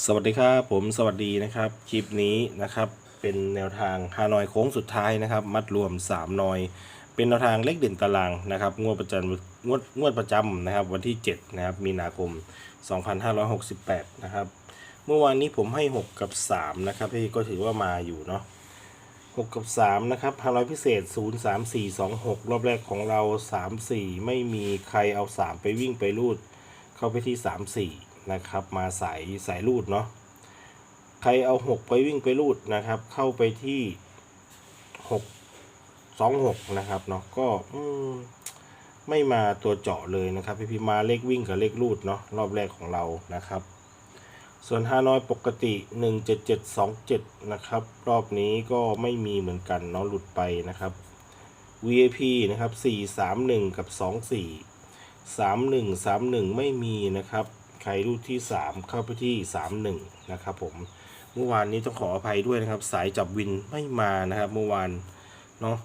สวัสดีครับผมสวัสดีนะครับคลิปนี้นะครับเป็นแนวทางฮานอยโค้งสุดท้ายนะครับ มัดรวม3นอย เป็นแนวทางเลขเด่นตารางนะครับงวดประจำงวดงวดประจำนะครับวันที่7นะครับมีนาคม 2568นะครับเมื่อวานนี้ผมให้ 6 กับ3นะครับพี่ก็ถือว่ามาอยู่เนาะ6กับ3นะครับฮานอยพิเศษ 0 3 4 2 6 รอบแรกของเรา 3 4 ไม่มีใครเอา 3 ไปวิ่งไปรูด เข้าไปที่ 3 4 นะครับมาสายสายรูดเนาะใครเอา 6 ไปวิ่งไปรูดนะครับ เข้าไปที่ 6 2 6 นะครับเนาะก็มไม่มาตัวเจาะเลยนะครับ พี่พี่มาเลขวิ่งกับเลขรูดเนาะรอบแรกของเรานะครับ ส่วนฮานอยปกติ 17727 นะครับ รอบนี้ก็ไม่มีเหมือนกันเนาะหลุดไปนะครับ VIP นะครับ 431 กับ 24 31 31 ไม่มีนะครับ ใครรูดที่ 3 เข้าไปที่ 31 นะครับผมเมื่อวานนี้ต้องขออภัยด้วยนะครับ สายจับวินไม่มานะครับ เมื่อวานเนาะ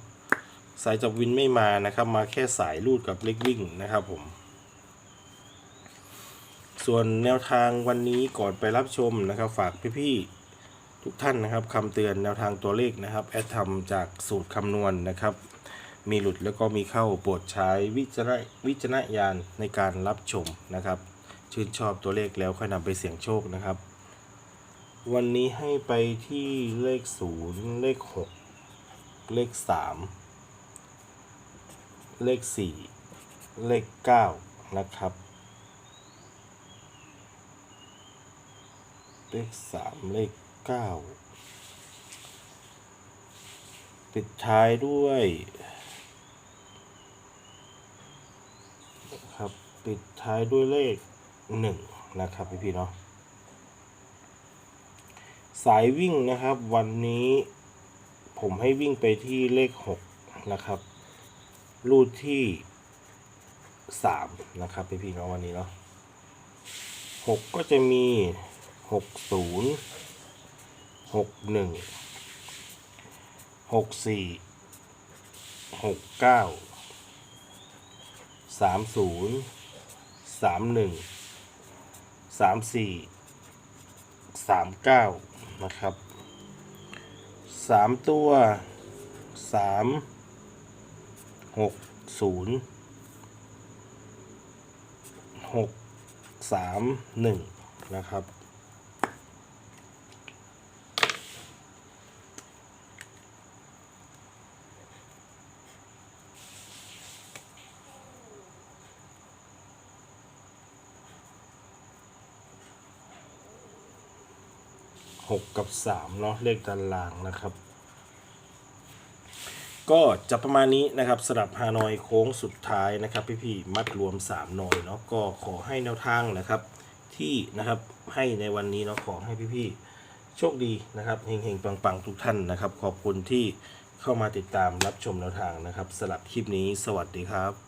สายจับวินไม่มานะครับ มาแค่สายรูดกับเล็กวิ่งนะครับผม ส่วนแนวทางวันนี้ก่อนไปรับชมนะครับ ฝากพี่ๆทุกท่านนะครับคำเตือนแนวทางตัวเลขนะครับ แอดทำจากสูตรคำนวณนะครับ มีหลุดแล้วก็มีเข้าโปรดใช้วิจารวิจารณญาณในการรับชมนะครับ ชื่นชอบตัวเลขแล้วค่อยนำไปเสี่ยงโชคนะครับ วันนี้ให้ไปที่เลขศูนย์เลขหกเลขสามเลขสี่เลขเก้านะครับ เลขสามเลขเก้าปิดท้ายด้วยนะครับ ปิดท้ายด้วยเลข หนึ่งนะครับพี่พี่เนาะสายวิ่งนะครับ วันนี้ผมให้วิ่งไปที่เลขหกนะครับรูดที่สามนะครับพี่พี่เนาะวันนี้เนาะหกก็จะมีหกศูนย์หกหนึ่งหกสี่หกเก้าสามศูนย์สามหนึ่ง สามสี่สามเก้านะครับสามตัวสามหกศูนย์หกสามหนึ่งนะครับ หกกับสามเนาะเลขตารางนะครับ ก็จะประมาณนี้นะครับสำหรับฮานอยโค้งสุดท้ายนะครับ พี่ๆมัดรวม3หน่อยเนาะก็ขอให้แนวทางนะครับ ที่นะครับให้ในวันนี้เนาะขอให้พี่ๆโชคดีนะครับเฮงๆปังๆทุกท่านนะครับ ขอบคุณที่เข้ามาติดตามรับชมแนวทางนะครับสำหรับคลิปนี้สวัสดีครับ